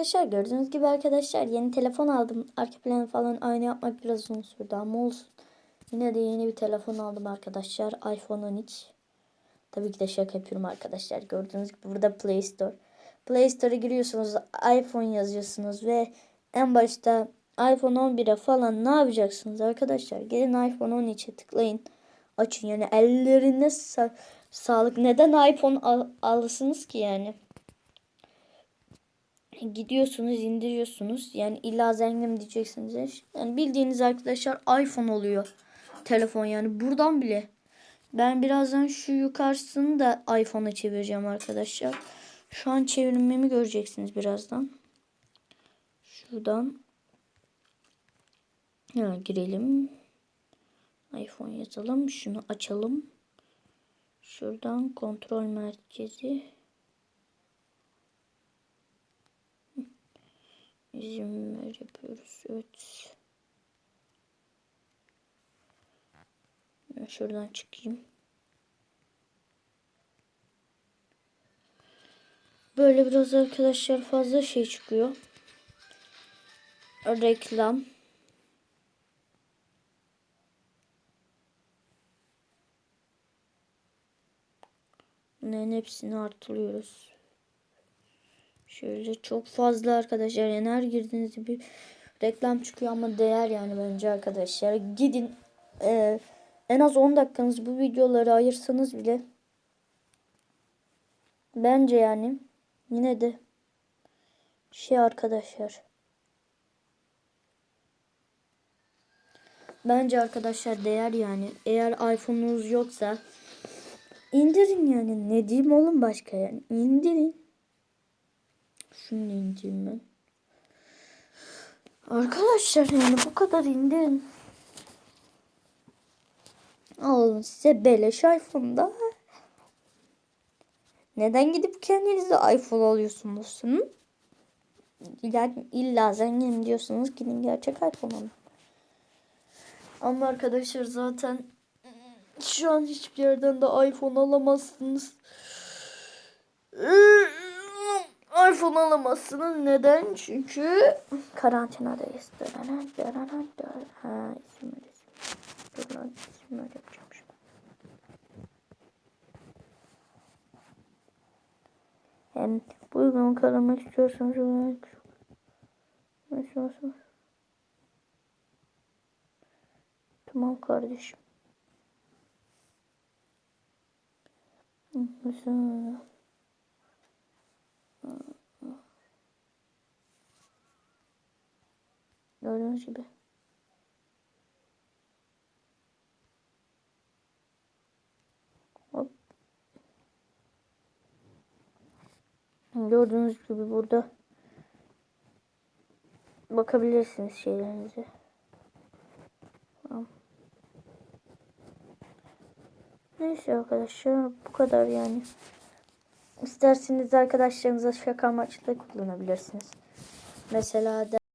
Arkadaşlar gördüğünüz gibi arkadaşlar yeni telefon aldım. Arka planı falan aynı yapmak biraz uzun sürdü ama olsun. Yine de yeni bir telefon aldım arkadaşlar. iPhone 13. Tabii ki de şaka yapıyorum arkadaşlar. Gördüğünüz gibi burada Play Store. Play Store'a giriyorsunuz. iPhone yazıyorsunuz ve en başta iPhone 11'e falan ne yapacaksınız arkadaşlar? Gelin iPhone 13'e tıklayın. Açın yani ellerine sa- sağlık. Neden iPhone al- alırsınız ki yani? Gidiyorsunuz indiriyorsunuz. Yani illa zengin diyeceksiniz. Yani bildiğiniz arkadaşlar iPhone oluyor. Telefon yani buradan bile. Ben birazdan şu yukarısını da iPhone'a çevireceğim arkadaşlar. Şu an çevirmemi göreceksiniz birazdan. Şuradan ha, girelim. iPhone yazalım. Şunu açalım. Şuradan kontrol merkezi. İzin ver yapıyoruz. Evet. Ben şuradan çıkayım. Böyle biraz arkadaşlar fazla şey çıkıyor. Reklam. Bunların hepsini artırıyoruz. Şöyle çok fazla arkadaşlar. Yani her girdiğinizde bir reklam çıkıyor ama değer yani bence arkadaşlar. Gidin e, en az 10 dakikanız bu videoları ayırsanız bile bence yani yine de şey arkadaşlar. Bence arkadaşlar değer yani. Eğer iPhone'unuz yoksa indirin yani. Ne diyeyim oğlum başka yani. indirin. Şunu da indireyim ben. Arkadaşlar yani bu kadar indirin. Alın size beleş iPhone'da. Neden gidip kendinize iPhone alıyorsunuz? Hı? Yani illa zengin diyorsunuz gidin gerçek iPhone alın. Ama arkadaşlar zaten şu an hiçbir yerden de iPhone alamazsınız. iPhone alamazsınız. Neden? Çünkü karantinadayız. Dönen, dönen, dönen. Ha, isim öyle yapacağım şimdi. Hem bu uygulamayı kazanmak istiyorsanız Nasıl Tamam kardeşim. Nasıl? Gördüğünüz gibi. Hop. Gördüğünüz gibi burada bakabilirsiniz şeylerinize. Tamam. Neyse arkadaşlar bu kadar yani. İsterseniz arkadaşlarınıza şaka amaçlı kullanabilirsiniz. Mesela